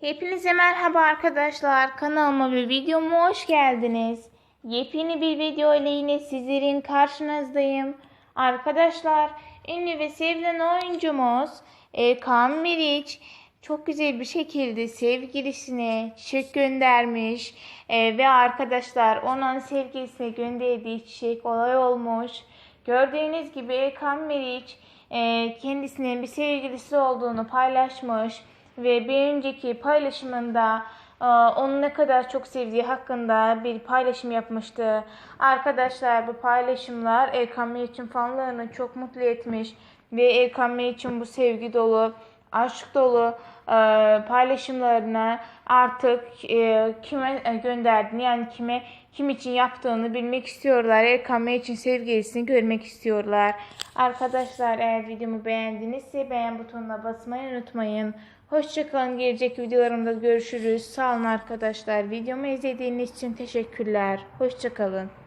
Hepinize merhaba arkadaşlar. Kanalıma ve videoma hoş geldiniz. Yepyeni bir video ile yine sizlerin karşınızdayım. Arkadaşlar ünlü ve sevilen oyuncumuz Erkan Meriç çok güzel bir şekilde sevgilisine çiçek göndermiş. Ee, ve arkadaşlar onun sevgilisine gönderdiği çiçek olay olmuş. Gördüğünüz gibi Erkan Meriç e, kendisinin bir sevgilisi olduğunu paylaşmış ve bir önceki paylaşımında e, onu ne kadar çok sevdiği hakkında bir paylaşım yapmıştı. Arkadaşlar bu paylaşımlar Erkan Meriç'in fanlarını çok mutlu etmiş ve Erkan Meriç'in bu sevgi dolu, aşk dolu e, paylaşımlarına artık e, kime e, gönderdiğini yani kime kim için yaptığını bilmek istiyorlar. Erkan Meriç'in sevgilisini görmek istiyorlar. Arkadaşlar eğer videomu beğendinizse beğen butonuna basmayı unutmayın. Hoşçakalın. Gelecek videolarımda görüşürüz. Sağ olun arkadaşlar. Videomu izlediğiniz için teşekkürler. Hoşçakalın.